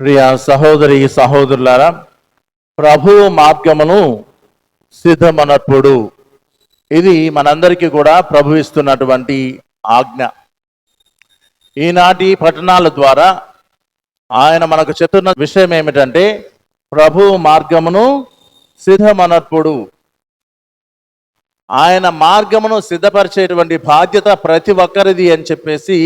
ప్రియ సహోదరి సహోదరులారా ప్రభువు మార్గమును సిద్ధమనప్పుడు ఇది మనందరికీ కూడా ప్రభు ఇస్తున్నటువంటి ఆజ్ఞ. ఈనాటి పట్టణాల ద్వారా ఆయన మనకు చెప్తున్న విషయం ఏమిటంటే ప్రభు మార్గమును సిద్ధమనప్పుడు ఆయన మార్గమును సిద్ధపరిచేటువంటి బాధ్యత ప్రతి ఒక్కరిది అని చెప్పేసి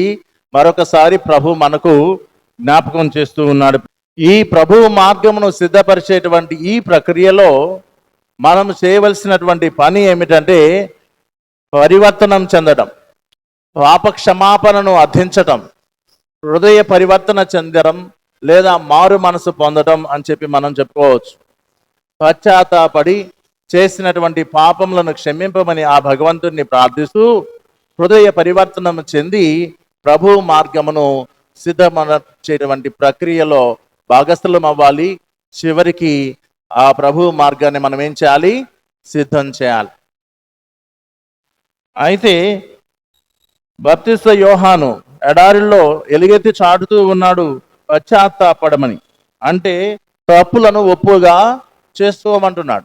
మరొకసారి ప్రభు మనకు జ్ఞాపకం చేస్తూ ఉన్నాడు. ఈ ప్రభు మార్గమును సిద్ధపరిచేటువంటి ఈ ప్రక్రియలో మనం చేయవలసినటువంటి పని ఏమిటంటే పరివర్తనం చెందడం పాప క్షమాపణను అర్థించటం హృదయ పరివర్తన చెందడం లేదా మారు మనసు పొందడం అని చెప్పి మనం చెప్పుకోవచ్చు. పశ్చాత్తాపడి చేసినటువంటి పాపములను క్షమింపమని ఆ భగవంతుడిని ప్రార్థిస్తూ హృదయ పరివర్తనం చెంది ప్రభు మార్గమును సిద్ధమనచేటువంటి ప్రక్రియలో భాగస్థలం అవ్వాలి. చివరికి ఆ ప్రభు మార్గాన్ని మనం ఏం చేయాలి? సిద్ధం చేయాలి. అయితే బప్తిస్త యోహాను ఎడారిలో ఎలుగెత్తి చాటుతూ ఉన్నాడు పశ్చాత్తాపడమని. అంటే తప్పులను ఒప్పుగా చేసుకోమంటున్నాడు.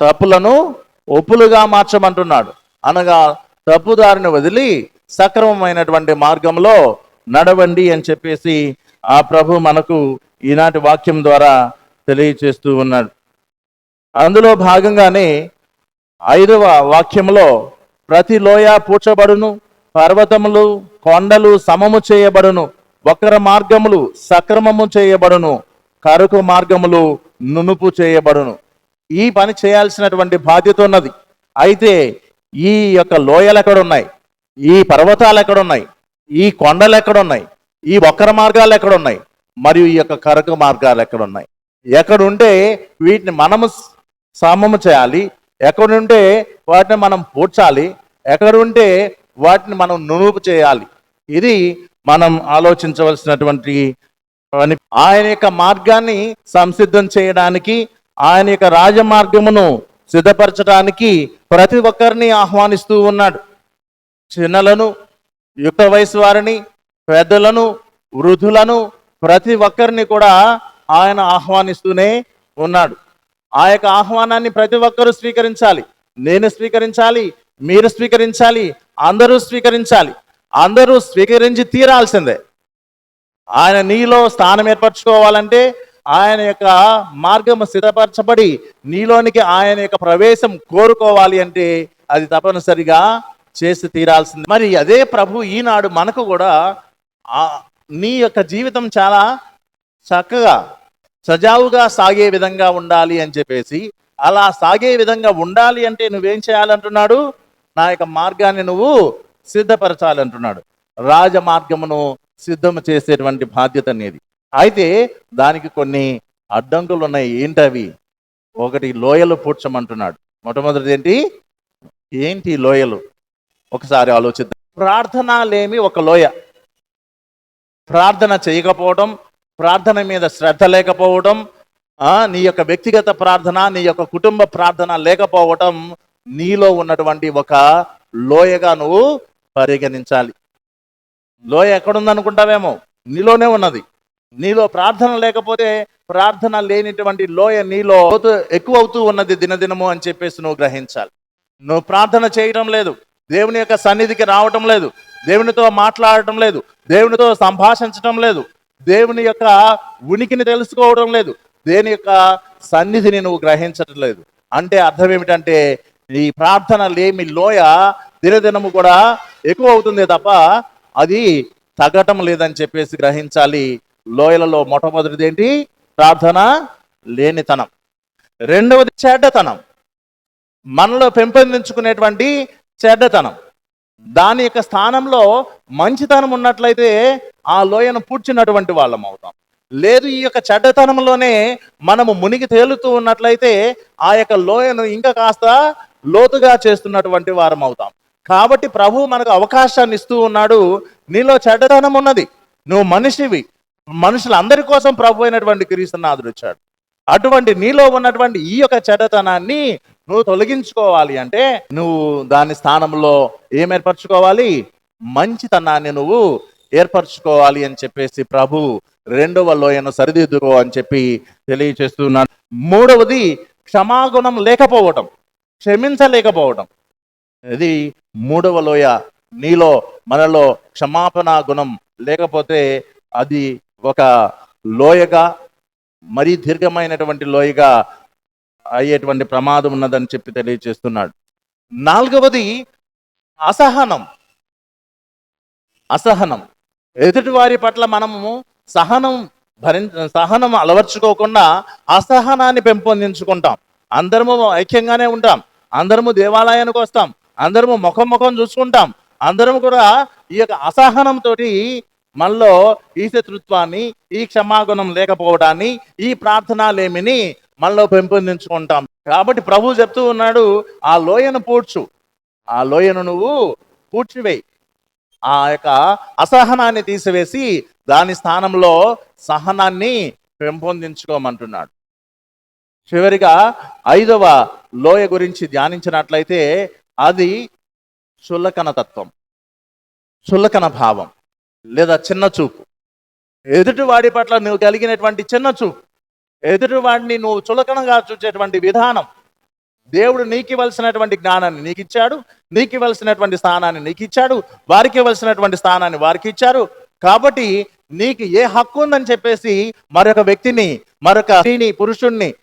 తప్పులను ఒప్పులుగా మార్చమంటున్నాడు. అనగా తప్పుదారిని వదిలి సక్రమమైనటువంటి మార్గంలో నడవండి అని చెప్పేసి ఆ ప్రభు మనకు ఈనాటి వాక్యం ద్వారా తెలియచేస్తూ ఉన్నాడు. అందులో భాగంగానే ఐదవ వాక్యంలో ప్రతి లోయ పూడ్చబడును పర్వతములు కొండలు సమము చేయబడును వక్ర మార్గములు సక్రమము చేయబడును కరుకు మార్గములు నునుపు చేయబడును. ఈ పని చేయాల్సినటువంటి బాధ్యత ఉన్నది. అయితే ఈ యొక్క లోయలు ఎక్కడ ఉన్నాయి ఈ పర్వతాలు ఎక్కడ ఉన్నాయి ఈ కొండలు ఎక్కడున్నాయి? ఈ వక్ర మార్గాలు ఎక్కడున్నాయి? మరియు ఈ యొక్క కరక మార్గాలు ఎక్కడున్నాయి? ఎక్కడుంటే వీటిని మనము సమము చేయాలి. ఎక్కడుంటే వాటిని మనం పూడ్చాలి. ఎక్కడుంటే వాటిని మనం నునుపు చేయాలి. ఇది మనం ఆలోచించవలసినటువంటి పని. ఆయన యొక్క మార్గాన్ని సంసిద్ధం చేయడానికి ఆయన యొక్క రాజమార్గమును సిద్ధపరచడానికి ప్రతి ఒక్కరిని ఆహ్వానిస్తూ ఉన్నాడు. చిన్నలను యుక్త వయసు వారిని పెద్దలను వృద్ధులను ప్రతి ఒక్కరిని కూడా ఆయన ఆహ్వానిస్తూనే ఉన్నాడు. ఆ యొక్క ఆహ్వానాన్ని ప్రతి ఒక్కరూ స్వీకరించాలి. నేను స్వీకరించాలి మీరు స్వీకరించాలి అందరూ స్వీకరించాలి. అందరూ స్వీకరించి తీరాల్సిందే. ఆయన నీలో స్థానం ఏర్పరచుకోవాలంటే ఆయన యొక్క మార్గం సిద్ధపరచబడి నీలోనికి ఆయన యొక్క ప్రవేశం కోరుకోవాలి అంటే అది తప్పనిసరిగా చేసి తీరాల్సింది. మరి అదే ప్రభు ఈనాడు మనకు కూడా నీ యొక్క జీవితం చాలా చక్కగా సజావుగా సాగే విధంగా ఉండాలి అని చెప్పేసి అలా సాగే విధంగా ఉండాలి అంటే నువ్వేం చేయాలంటున్నాడు? నా యొక్క మార్గాన్ని నువ్వు సిద్ధపరచాలంటున్నాడు. రాజ మార్గమును సిద్ధం చేసేటువంటి బాధ్యత అనేది అయితే దానికి కొన్ని అడ్డంకులు ఉన్నాయి ఏంటవి? ఒకటి లోయలు పూడ్చమంటున్నాడు. మొట్టమొదటిది ఏంటి? ఏంటి లోయలు? ఒకసారి ఆలోచిద్దాం. ప్రార్థన లేమి ఒక లోయ. ప్రార్థన చేయకపోవడం ప్రార్థన మీద శ్రద్ధ లేకపోవడం నీ యొక్క వ్యక్తిగత ప్రార్థన నీ యొక్క కుటుంబ ప్రార్థన లేకపోవడం నీలో ఉన్నటువంటి ఒక లోయగా నువ్వు పరిగణించాలి. లోయ ఎక్కడుందనుకుంటావేమో? నీలోనే ఉన్నది. నీలో ప్రార్థన లేకపోతే ప్రార్థన లేనిటువంటి లోయ నీలో ఎక్కువ అవుతూ ఉన్నది దినదినము అని చెప్పేసి నువ్వు గ్రహించాలి. నువ్వు ప్రార్థన చేయడం లేదు. దేవుని యొక్క సన్నిధికి రావటం లేదు. దేవునితో మాట్లాడటం లేదు. దేవునితో సంభాషించటం లేదు. దేవుని యొక్క ఉనికిని తెలుసుకోవడం లేదు. దేని యొక్క సన్నిధిని నువ్వు గ్రహించటం లేదు. అంటే అర్థం ఏమిటంటే ఈ ప్రార్థన లేమి లోయ దినదినము కూడా ఎక్కువ అవుతుంది తప్ప అది తగ్గటం లేదని చెప్పేసి గ్రహించాలి. లోయలలో మొట్టమొదటిది ఏంటి ప్రార్థన లేనితనం. రెండవది చెడ్డతనం. మనలో పెంపొందించుకునేటువంటి చెడ్డతనం. దాని యొక్క స్థానంలో మంచితనం ఉన్నట్లయితే ఆ లోయను పూడ్చినటువంటి వాళ్ళం అవుతాం. లేదు ఈ యొక్క చెడ్డతనంలోనే మనము మునిగి తేలుతూ ఉన్నట్లయితే ఆ యొక్క లోయను ఇంకా కాస్త లోతుగా చేస్తున్నటువంటి వారం అవుతాం. కాబట్టి ప్రభు మనకు అవకాశాన్ని ఇస్తూ ఉన్నాడు. నీలో చెడ్డతనం ఉన్నది. నువ్వు మనిషివి. మనుషులందరి కోసం ప్రభు అయినటువంటి క్రీస్తునాథుడు వచ్చాడు. అటువంటి నీలో ఉన్నటువంటి ఈ యొక్క చెడ్డతనాన్ని నువ్వు తొలగించుకోవాలి అంటే నువ్వు దాని స్థానంలో ఏం ఏర్పరచుకోవాలి? మంచితనాన్ని నువ్వు ఏర్పరచుకోవాలి అని చెప్పేసి ప్రభు రెండవ లోయను సరిదిద్దుకో అని చెప్పి తెలియచేస్తున్నాడు మూడవది క్షమాగుణం లేకపోవటం క్షమించలేకపోవటం. ఇది మూడవ లోయ. నీలో మనలో క్షమాపణ గుణం లేకపోతే అది ఒక లోయగా మరీ దీర్ఘమైనటువంటి లోయగా అయ్యేటువంటి ప్రమాదం ఉన్నదని చెప్పి తెలియజేస్తున్నాడు. నాలుగవది అసహనం. అసహనం. ఎదుటి వారి పట్ల మనము సహనం భరి సహనం అలవర్చుకోకుండా అసహనాన్ని పెంపొందించుకుంటాం. అందరము ఐక్యంగానే ఉంటాం. అందరము దేవాలయానికి వస్తాం. అందరము ముఖం ముఖం చూసుకుంటాం. అందరము కూడా ఈ యొక్క అసహనంతో మనలో ఈ శత్రుత్వాన్ని ఈ క్షమాగుణం లేకపోవడాన్ని ఈ ప్రార్థనలేమిని మనలో పెంపొందించుకుంటాం. కాబట్టి ప్రభు చెప్తూ ఉన్నాడు ఆ లోయను పూడ్చు. ఆ లోయను నువ్వు పూడ్చివేయి. ఆ యొక్క అసహనాన్ని తీసివేసి దాని స్థానంలో సహనాన్ని పెంపొందించుకోమంటున్నాడు. చివరిగా ఐదవ లోయ గురించి ధ్యానించినట్లయితే అది చుల్లకన తత్వం చుల్లకన భావం లేదా చిన్న చూపు. ఎదుటివాడి పట్ల నువ్వు కలిగినటువంటి చిన్న చూపు. ఎదుటివాడిని నువ్వు చులకనగా చూసేటువంటి విధానం దేవుడు నీకు ఇవ్వాల్సినటువంటి జ్ఞానాన్ని నీకు ఇచ్చాడు నీకు ఇవ్వాల్సినటువంటి స్థానాన్ని నీకు ఇచ్చాడు వారికి ఇవ్వాల్సినటువంటి స్థానాన్ని వారికి ఇచ్చారు. కాబట్టి నీకు ఏ హక్కు ఉందని చెప్పేసి మరొక వ్యక్తిని మరొక స్త్రీని పురుషుణ్ణి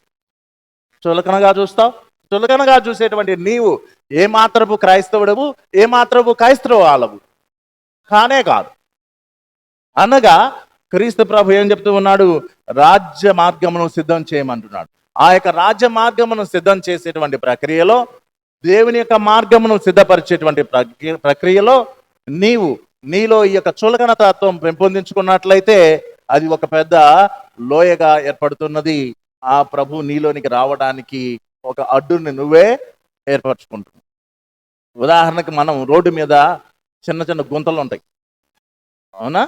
చులకనగా చూస్తావు. చులకనగా చూసేటువంటి నీవు ఏ మాత్రపు క్రైస్తవుడవు ఏ మాత్రపు క్రైస్తవాలవు కానే కాదు. అనగా క్రీస్తు ప్రభు ఏం చెప్తూ ఉన్నాడు? రాజ్య మార్గమును సిద్ధం చేయమంటున్నాడు. ఆ యొక్క రాజ్య మార్గమును సిద్ధం చేసేటువంటి ప్రక్రియలో దేవుని యొక్క మార్గమును సిద్ధపరిచేటువంటి ప్రక్రియలో నీవు నీలో ఈ యొక్క చులకన తత్వం పెంపొందించుకున్నట్లయితే అది ఒక పెద్ద లోయగా ఏర్పడుతున్నది. ఆ ప్రభు నీలోనికి రావడానికి ఒక అడ్డుని నువ్వే ఏర్పరచుకుంటున్నావు. ఉదాహరణకి మనం రోడ్డు మీద చిన్న చిన్న గుంతలు ఉంటాయి. అవునా?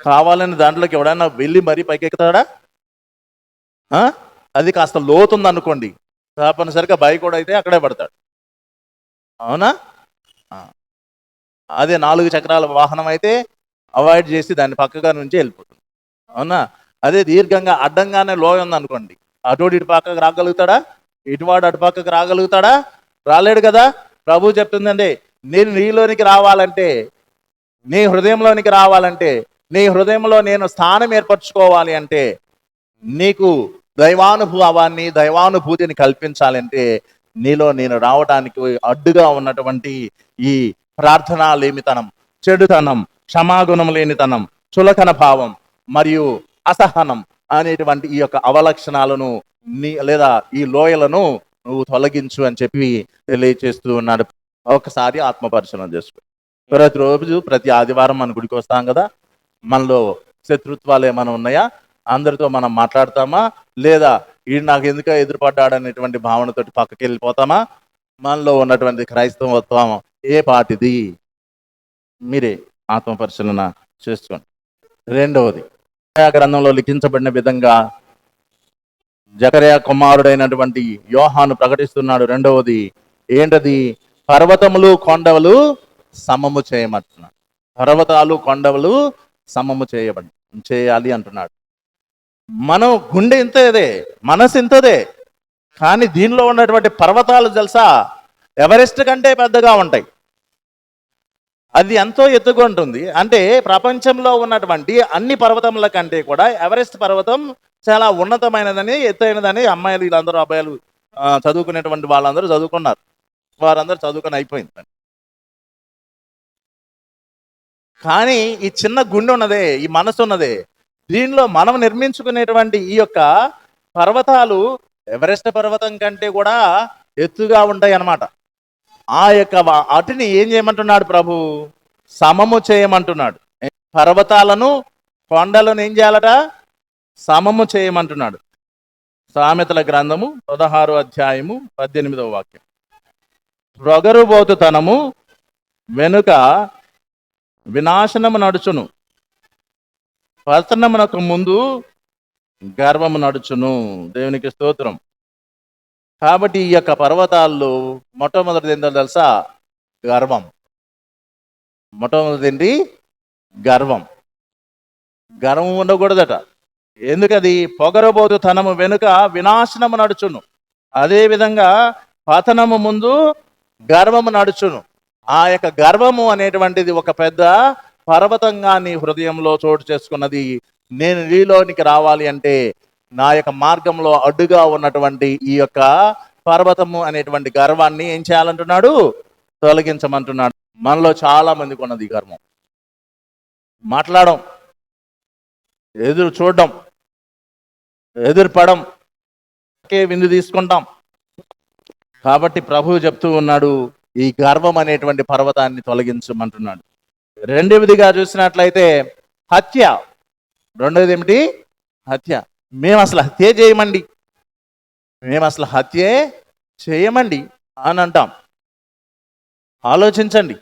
కావాలని దాంట్లోకి ఎవడైనా వెళ్ళి మరీ పైకెక్కుతాడా? అది కాస్త లోతుంది అనుకోండి తప్పనిసరిగా బైక్ కూడా అయితే అక్కడే పడతాడు. అవునా? అదే నాలుగు చక్రాల వాహనం అయితే అవాయిడ్ చేసి దాన్ని పక్కగా నుంచి వెళ్ళిపోతుంది. అవునా? అదే దీర్ఘంగా అడ్డంగానే లోయ ఉంది అనుకోండి అటోడు ఇటు పక్కకు రాగలుగుతాడా? ఇటువాడు అటు పక్కకు రాగలుగుతాడా? రాలేడు కదా? ప్రభు చెప్తుందండి నేను నీలోనికి రావాలంటే నీ హృదయంలోనికి రావాలంటే నీ హృదయంలో నేను స్థానం ఏర్పరచుకోవాలి అంటే నీకు దైవానుభవాన్ని దైవానుభూతిని కల్పించాలంటే నీలో నేను రావడానికి అడ్డుగా ఉన్నటువంటి ఈ ప్రార్థనా లేమితనం చెడుతనం క్షమాగుణం లేనితనం చులకన భావం మరియు అసహనం అనేటువంటి ఈ యొక్క అవలక్షణాలను నీ లేదా ఈ లోయలను నువ్వు తొలగించు అని చెప్పి తెలియచేస్తూ ఉన్నాడు. ఒకసారి ఆత్మ పరిశీలన చేసుకో. ప్రతిరోజు ప్రతి ఆదివారం మన గుడికి వస్తాం కదా. మనలో శత్రుత్వాలు ఏమైనా ఉన్నాయా? అందరితో మనం మాట్లాడతామా? లేదా ఈ నాకు ఎందుకు ఎదురుపడ్డాడు అనేటువంటి భావనతోటి పక్కకి వెళ్ళిపోతామా మనలో ఉన్నటువంటి క్రైస్తవత్వం ఏ పాటిది? మీరే ఆత్మ పరిశీలన చేసుకోండి. రెండవది గ్రంథంలో లిఖించబడిన విధంగా జకర్యా కుమారుడైనటువంటి యోహాను ప్రకటిస్తున్నాడు. రెండవది ఏంటది? పర్వతములు కొండవలు సమము చేయమంటున్నాడు పర్వతాలు కొండవలు సమము చేయబడి చేయాలి అంటున్నాడు. మనం గుండె ఇంతదే మనసు ఇంతదే కానీ దీనిలో ఉన్నటువంటి పర్వతాలు తెలుసా? ఎవరెస్ట్ కంటే పెద్దగా ఉంటాయి. అది ఎంతో ఎత్తుగా ఉంటుంది. అంటే ప్రపంచంలో ఉన్నటువంటి అన్ని పర్వతముల కంటే కూడా ఎవరెస్ట్ పర్వతం చాలా ఉన్నతమైనదని ఎత్తైనదని అమ్మాయిలు వీళ్ళందరూ అబ్బాయిలు చదువుకునేటువంటి వాళ్ళందరూ చదువుకున్నారు. వారందరూ చదువుకొని అయిపోయింది. కానీ ఈ చిన్న గుండె ఉన్నదే ఈ మనసు ఉన్నదే దీనిలో మనం నిర్మించుకునేటువంటి ఈ యొక్క పర్వతాలు ఎవరెస్ట్ పర్వతం కంటే కూడా ఎత్తుగా ఉంటాయి అన్నమాట ఆ యొక్క అటుని ఏం చేయమంటున్నాడు ప్రభు? సమము చేయమంటున్నాడు. పర్వతాలను కొండలను ఏం చేయాలట? సమము చేయమంటున్నాడు. సామెతల గ్రంథము పదహారు అధ్యాయము పద్దెనిమిదవ వాక్యం. రొగరుబోతుతనము వెనుక వినాశనము నడుచును. పతనమునకు ముందు గర్వము నడుచును. దేవునికి స్తోత్రం. కాబట్టి ఈ యొక్క పర్వతాల్లో మొట్టమొదటిది ఏంటో తెలుసా? గర్వం. మొట్టమొదటిది ఏంటి? గర్వం. గర్వం ఉండకూడదట. ఎందుకది? పొగరబోతు తనము వెనుక వినాశనము నడుచును. అదేవిధంగా పతనము ముందు గర్వము నడుచును. ఆ యొక్క గర్వము అనేటువంటిది ఒక పెద్ద పర్వతంగా నీ హృదయంలో చోటు చేసుకున్నది నేను నీలోనికి రావాలి అంటే నా యొక్క మార్గంలో అడ్డుగా ఉన్నటువంటి ఈ యొక్క పర్వతము అనేటువంటి గర్వాన్ని ఏం చేయాలంటున్నాడు? తొలగించమంటున్నాడు. మనలో చాలా మందికి ఉన్నది ఈ గర్వం. మాట్లాడడం ఎదురు చూడడం. ఎదురుపడం. ఒకే విందు తీసుకుంటాం. కాబట్టి ప్రభువు చెప్తూ ఉన్నాడు ఈ గర్వం అనేటువంటి పర్వతాన్ని తొలగించమంటున్నాడు. రెండవదిగా చూసినట్లయితే హత్య. రెండవది ఏమిటి? హత్య. మేము అసలు హత్య చేయమండి. మేము అసలు హత్యే చేయమండి అని అంటాం. ఆలోచించండి.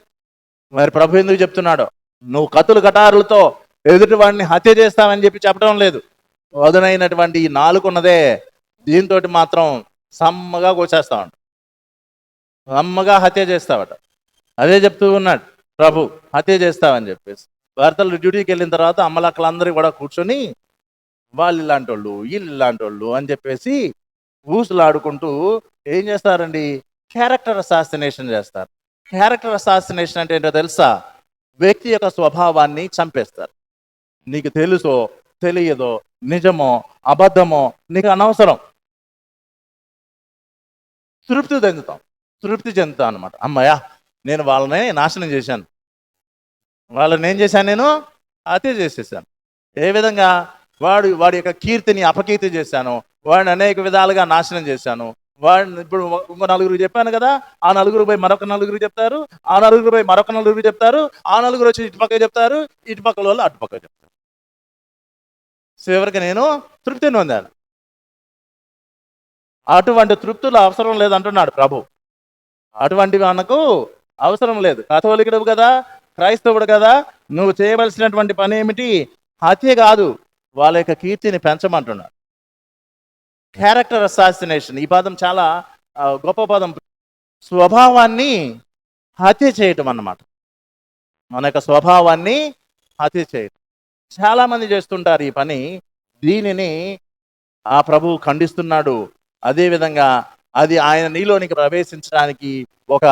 మరి ప్రభు ఎందుకు చెప్తున్నాడు? నువ్వు కత్తులు కటారులతో ఎదుటి వాడిని హత్య చేస్తావని చెప్పి చెప్పడం లేదు. వదునైనటువంటి ఈ నాలుగున్నదే దీంతో మాత్రం సమ్మగా కోసేస్తామంట అమ్మగా హత్య చేస్తావట. అదే చెప్తూ ఉన్నాడు ప్రభు హత్య చేస్తావని చెప్పేసి. భర్తలు డ్యూటీకి వెళ్ళిన తర్వాత అమ్మలక్కలందరూ కూడా కూర్చొని వాళ్ళు ఇలాంటి వాళ్ళు వీళ్ళు ఇలాంటి వాళ్ళు అని చెప్పేసి ఊసులాడుకుంటూ ఏం చేస్తారండి? క్యారెక్టర్ అసాసినేషన్ చేస్తారు. క్యారెక్టర్ అసాసినేషన్ అంటే ఏంటో తెలుసా? వ్యక్తి యొక్క స్వభావాన్ని చంపేస్తారు. నీకు తెలుసో తెలియదో నిజమో అబద్ధమో నీకు అనవసరం. తృప్తి చెందుతాం. తృప్తి చెందుతాం అనమాట అమ్మయ్యా నేను వాళ్ళని నాశనం చేశాను. వాళ్ళని ఏం చేశాను నేను? హత్య చేసేసాను. ఏ విధంగా? వాడు వాడి యొక్క కీర్తిని అపకీర్తి చేశాను. వాడిని అనేక విధాలుగా నాశనం చేశాను. వాడిని ఇప్పుడు ఇంకో నలుగురు చెప్పాను కదా ఆ నలుగురు పోయి మరొక నలుగురు చెప్తారు ఆ నలుగురు పోయి మరొక నలుగురు చెప్తారు ఆ నలుగురు వచ్చి ఇటుపక్క చెప్తారు ఇటుపక్కల వాళ్ళు అటుపక్క చెప్తారు. చివరికి నేను తృప్తిని పొందాను. అటువంటి తృప్తులు అవసరం లేదంటున్నాడు ప్రభు. అటువంటి మనకు అవసరం లేదు. కథోలికుడు కదా క్రైస్తవుడు కదా నువ్వు చేయవలసినటువంటి పని ఏమిటి? హత్య కాదు వాళ్ళ యొక్క కీర్తిని పెంచమంటున్నాడు. క్యారెక్టర్ అసాసినేషన్ ఈ పదం చాలా గొప్ప పదం. స్వభావాన్ని హత్య చేయటం అన్నమాట. మన యొక్క స్వభావాన్ని హత్య చేయటం. చాలామంది చేస్తుంటారు ఈ పని. దీనిని ఆ ప్రభువు ఖండిస్తున్నాడు. అదేవిధంగా అది ఆయన నీలోనికి ప్రవేశించడానికి ఒక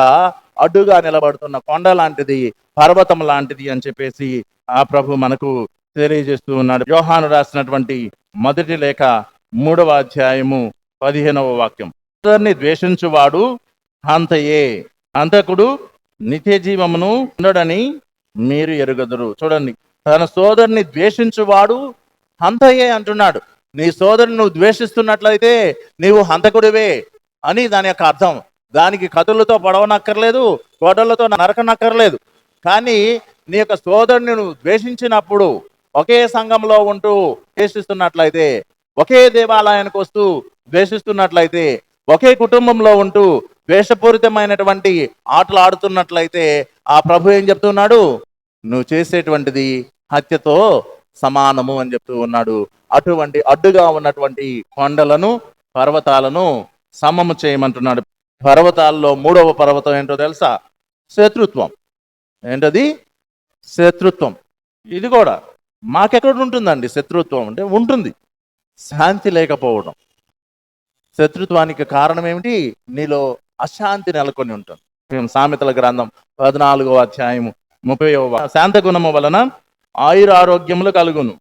అడ్డుగా నిలబడుతున్న కొండ లాంటిది పర్వతం లాంటిది అని చెప్పేసి ఆ ప్రభు మనకు తెలియజేస్తూ ఉన్నాడు. యోహాను రాసినటువంటి మొదటి లేఖ మూడవ అధ్యాయము పదిహేనవ వాక్యం. సోదరుని ద్వేషించువాడు హంతయే హంతకుడు నిత్య జీవమును ఉండడని మీరు ఎరుగదురు. చూడండి తన సోదరుని ద్వేషించువాడు హంతయే అంటున్నాడు. నీ సోదరుని నువ్వు ద్వేషిస్తున్నట్లయితే నీవు హంతకుడివే. అని దాని యొక్క అర్థం. దానికి కథలతో పడవనక్కర్లేదు గొడవలతో నరకనక్కర్లేదు. కానీ నీ యొక్క సోదరుని నువ్వు ద్వేషించినప్పుడు ఒకే సంఘంలో ఉంటూ ద్వేషిస్తున్నట్లయితే ఒకే దేవాలయానికి వస్తూ ద్వేషిస్తున్నట్లయితే ఒకే కుటుంబంలో ఉంటూ ద్వేషపూరితమైనటువంటి ఆటలు ఆడుతున్నట్లయితే ఆ ప్రభు ఏం చెప్తున్నాడు? నువ్వు చేసేటువంటిది హత్యతో సమానము అని చెప్తూ ఉన్నాడు. అటువంటి అడ్డుగా ఉన్నటువంటి కొండలను పర్వతాలను సమము చేయమంటున్నాడు. పర్వతాల్లో మూడవ పర్వతం ఏంటో తెలుసా? శత్రుత్వం. ఏంటది? శత్రుత్వం. ఇది కూడా మాకెక్కడ ఉంటుందండి శత్రుత్వం అంటే ఉంటుంది. శాంతి లేకపోవడం. శత్రుత్వానికి కారణం ఏమిటి? నీలో అశాంతి నెలకొని ఉంటుంది. మేము సామెతల గ్రంథం పద్నాలుగో అధ్యాయము ముప్పై శాంత గుణము వలన ఆయుర ఆరోగ్యములు కలుగును.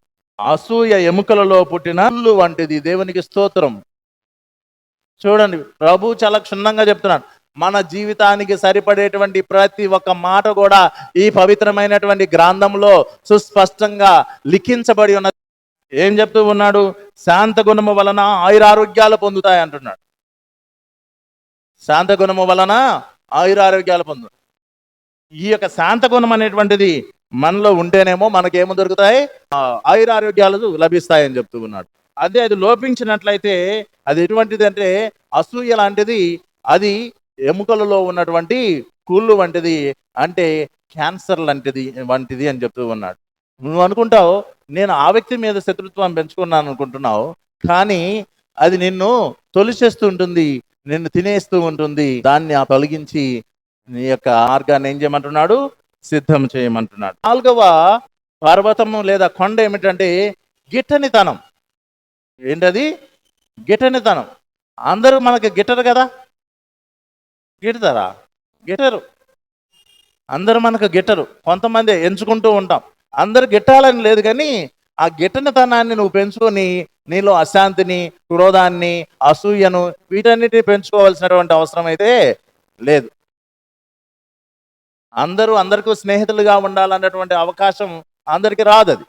అసూయ ఎముకలలో పుట్టిన వంటిది దేవునికి స్తోత్రం. చూడండి ప్రభు చాలా క్షుణ్ణంగా చెప్తున్నాడు. మన జీవితానికి సరిపడేటువంటి ప్రతి ఒక్క మాట కూడా ఈ పవిత్రమైనటువంటి గ్రంథంలో సుస్పష్టంగా లిఖించబడి ఉన్నది. ఏం చెప్తూ ఉన్నాడు? శాంత గుణము వలన ఆయురారోగ్యాలు పొందుతాయి అంటున్నాడు. శాంత గుణము వలన ఆయురారోగ్యాలు పొందు ఈ యొక్క శాంత గుణం అనేటువంటిది మనలో ఉంటేనేమో మనకేమో దొరుకుతాయి? ఆయురారోగ్యాలు లభిస్తాయని చెప్తూ ఉన్నాడు. అదే అది లోపించినట్లయితే అది ఎటువంటిది అంటే అసూయ లాంటిది అది ఎముకలలో ఉన్నటువంటి కూళ్ళు వంటిది అంటే క్యాన్సర్ లాంటిది వంటిది అని చెప్తూ ఉన్నాడు. నువ్వు అనుకుంటావు నేను ఆ వ్యక్తి మీద శత్రుత్వం పెంచుకున్నాను అనుకుంటున్నావు కానీ అది నిన్ను తొలిచేస్తూ ఉంటుంది నిన్ను తినేస్తూ ఉంటుంది దాన్ని ఆ తొలగించి నీ యొక్క మార్గాన్ని ఏం చేయమంటున్నాడు? సిద్ధం చేయమంటున్నాడు. నాలుగవ పర్వతము లేదా కొండ ఏమిటంటే గిట్టనితనం. ఏంటది? గిటనితనం అందరూ మనకి గిటరు కదా? గిడతారా? గిటరు అందరూ మనకు గిట్టరు. కొంతమంది ఎంచుకుంటూ ఉంటాం. అందరు గిట్టాలని లేదు కానీ ఆ గిట్టనితనాన్ని నువ్వు పెంచుకొని నీలో అశాంతిని క్రోధాన్ని అసూయను వీటన్నిటిని పెంచుకోవాల్సినటువంటి అవసరం అయితే లేదు. అందరూ అందరికీ స్నేహితులుగా ఉండాలన్నటువంటి అవకాశం అందరికీ రాదు అది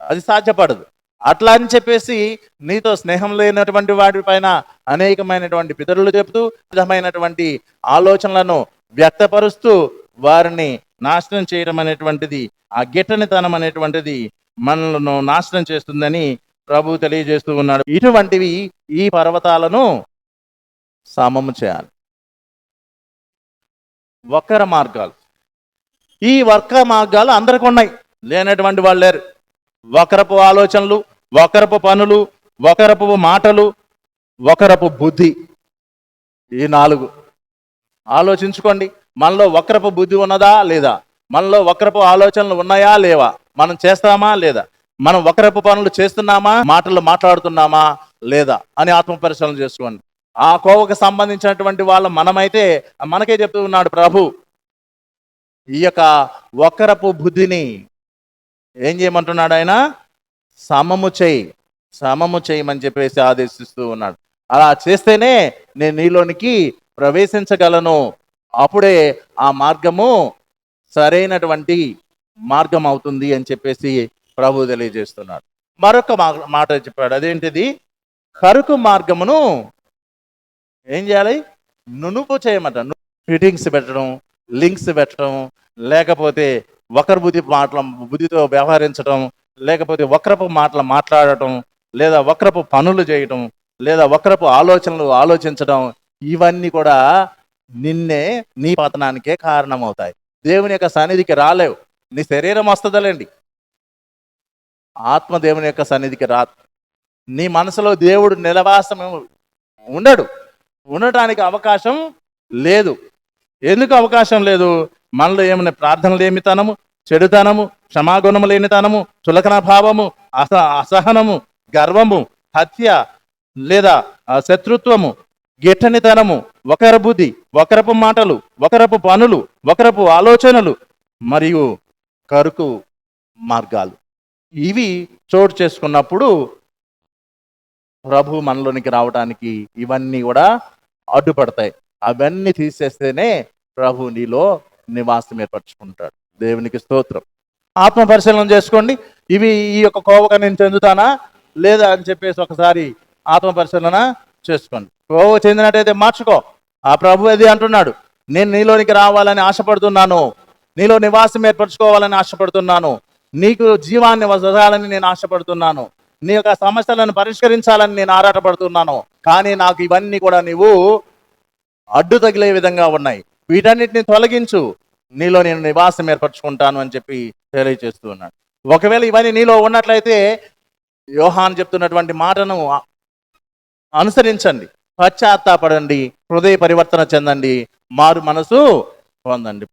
అది సాధ్యపడదు. అట్లా అని చెప్పేసి నీతో స్నేహం లేనటువంటి వాటి పైన అనేకమైనటువంటి పితరులు చెబుతూ విధమైనటువంటి ఆలోచనలను వ్యక్తపరుస్తూ వారిని నాశనం చేయడం అనేటువంటిది ఆ గిట్టనితనం అనేటువంటిది మనలను నాశనం చేస్తుందని ప్రభు తెలియజేస్తూ ఉన్నాడు. ఇటువంటివి ఈ పర్వతాలను సమము చేయాలి. వక్ర మార్గాలు. ఈ వక్ర మార్గాలు అందరికి ఉన్నాయి. లేనటువంటి వాళ్ళు లేరు. వక్రపు ఆలోచనలు ఒకరపు పనులు ఒకరపు మాటలు ఒకరపు బుద్ధి. ఈ నాలుగు. ఆలోచించుకోండి. మనలో వక్రపు బుద్ధి ఉన్నదా లేదా? మనలో వక్రపు ఆలోచనలు ఉన్నాయా లేవా? మనం చేస్తామా లేదా? మనం వక్రపు పనులు చేస్తున్నామా? మాటలు మాట్లాడుతున్నామా లేదా? అని ఆత్మ పరిశీలన చేసుకోండి. ఆ కోవకు సంబంధించినటువంటి వాళ్ళ మనమైతే మనకే చెప్తూ ఉన్నాడు ప్రభు ఈ యొక్క వక్రపు బుద్ధిని ఏం చేయమంటున్నాడు ఆయన? సమము చేయి సమము చేయమని చెప్పేసి ఆదేశిస్తూ ఉన్నాడు. అలా చేస్తేనే నేను నీలోనికి ప్రవేశించగలను. అప్పుడే ఆ మార్గము సరైనటువంటి మార్గం అవుతుంది అని చెప్పేసి ప్రభు తెలియజేస్తున్నాడు. మరొక మాట చెప్పాడు. అదేంటిది? కరుకు మార్గమును ఏం చేయాలి? నునుపు చేయమంట. ఫిట్టింగ్స్ పెట్టడం లింక్స్ పెట్టడం లేకపోతే ఒకరి బుద్ధి మాటల బుద్ధితో వ్యవహరించడం లేకపోతే వక్రపు మాటలు మాట్లాడటం లేదా వక్రపు పనులు చేయటం లేదా వక్రపు ఆలోచనలు ఆలోచించడం ఇవన్నీ కూడా నిన్నే నీ పతనానికే కారణమవుతాయి. దేవుని యొక్క సన్నిధికి రాలేవు. నీ శరీరం వస్తుందలేండి. ఆత్మ దేవుని యొక్క సన్నిధికి రా నీ మనసులో దేవుడు నిలవాసం ఉండడు. ఉండటానికి అవకాశం లేదు. ఎందుకు అవకాశం లేదు? మనలో ఏమైనా ప్రార్థనలు ఏమితనము చెడుతనము క్షమాగుణము లేనితనము చులకన భావము అస అసహనము గర్వము హత్య లేదా శత్రుత్వము గిట్టనితనము ఒకరి బుద్ధి ఒకరపు మాటలు ఒకరపు పనులు ఒకరపు ఆలోచనలు మరియు కరుకు మార్గాలు. ఇవి చోటు చేసుకున్నప్పుడు ప్రభు మనలోనికి రావడానికి ఇవన్నీ కూడా అడ్డుపడతాయి. అవన్నీ తీసేస్తేనే ప్రభు నీలో నివాసం ఏర్పరచుకుంటాడు. దేవునికి స్తోత్రం. ఆత్మ పరిశీలన చేసుకోండి. ఇవి ఈ యొక్క కోవక నేను చెందుతానా? లేదా అని చెప్పేసి ఒకసారి ఆత్మ పరిశీలన చేసుకోండి. కోవ చెందినట్టయితే మార్చుకో. ఆ ప్రభు అది అంటున్నాడు. నేను నీలోనికి రావాలని ఆశపడుతున్నాను. నీలో నివాసం ఏర్పరచుకోవాలని ఆశపడుతున్నాను. నీకు జీవాన్ని వదలాలని నేను ఆశపడుతున్నాను. నీ యొక్క సమస్యలను పరిష్కరించాలని నేను ఆరాటపడుతున్నాను. కానీ నాకు ఇవన్నీ కూడా నీవు అడ్డు తగిలే విధంగా ఉన్నాయి. వీటన్నిటిని తొలగించు. నీలో నేను నివాసం ఏర్పరచుకుంటాను అని చెప్పి తెలియజేస్తూ ఉన్నాడు. ఒకవేళ ఇవన్నీ నీలో ఉన్నట్లయితే యోహాన్ చెప్తున్నటువంటి మాటను అనుసరించండి. పశ్చాత్తాపడండి హృదయ పరివర్తన చెందండి మారు మనసు పొందండి.